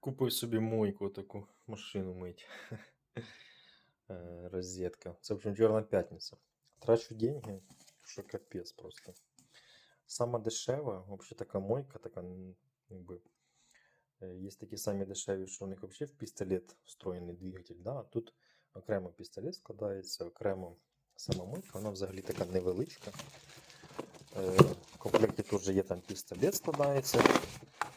Купив собі мойку таку машину мить. Е, Розетка. Це в общем чорна п'ятниця. Трачу деньги, що капець просто. Сама дешева, взагалі така мойка, така, якби. Є такі самі дешеві, що у них взагалі в пістолет встроєний двигатель. Да? Тут окремо пістолет складається, окремо сама мойка, вона взагалі така невеличка. Е, В комплекті теж є там пістолет складається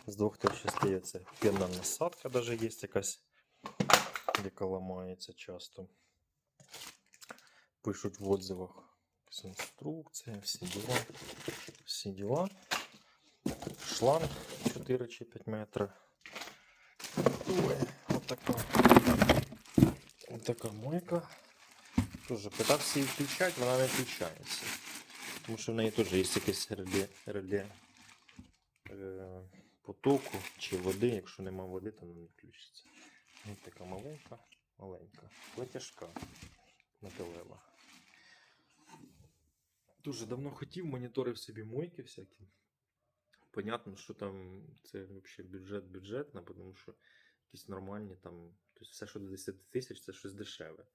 з двох теж частей. Це пенна насадка навіть є якась, яка ламається часто. Пишуть в отзивах якась інструкція, всі діла. Всі діла. Шланг 4 чи 5 метрів. Ой, отака. Отака мойка. Тоже питався її включати, вона не включається. Тому що в неї теж є якесь реле, реле е, потоку чи води. Якщо нема води, то не включиться. Ось така маленька, маленька, але тяжка металева. Дуже давно хотів, моніторив собі мойки всякі. Понятно, що там це взагалі бюджет бюджетна, тому що якісь нормальні там, тобто все, що до 10 тисяч, це щось дешеве.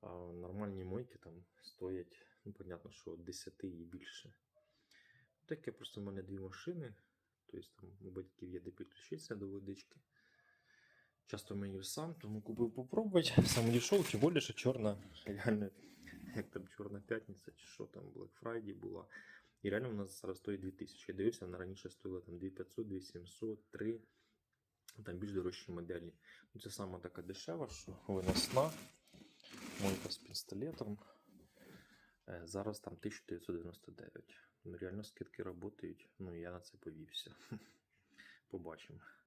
А нормальні мойки там стоять, ну, понятно, що 10 і більше. Таке просто в мене дві машини. Тобто там у батьків є де підключитися до водички. Часто мию сам, тому купив попробувати. Сам дійшов, тим більше, що чорна, реально, як там чорна п'ятниця, чи що там, Black Friday була. І реально у нас зараз стоїть 2000. Я дивився, вона раніше стоїла там 2500, 2700, 3. Там більш дорожчі моделі. Ну, це саме така дешева, що виносна. Мойка з пістолетом. Е, Зараз там 1999. Ну, реально скидки працюють. Ну, я на це повівся. Побачимо.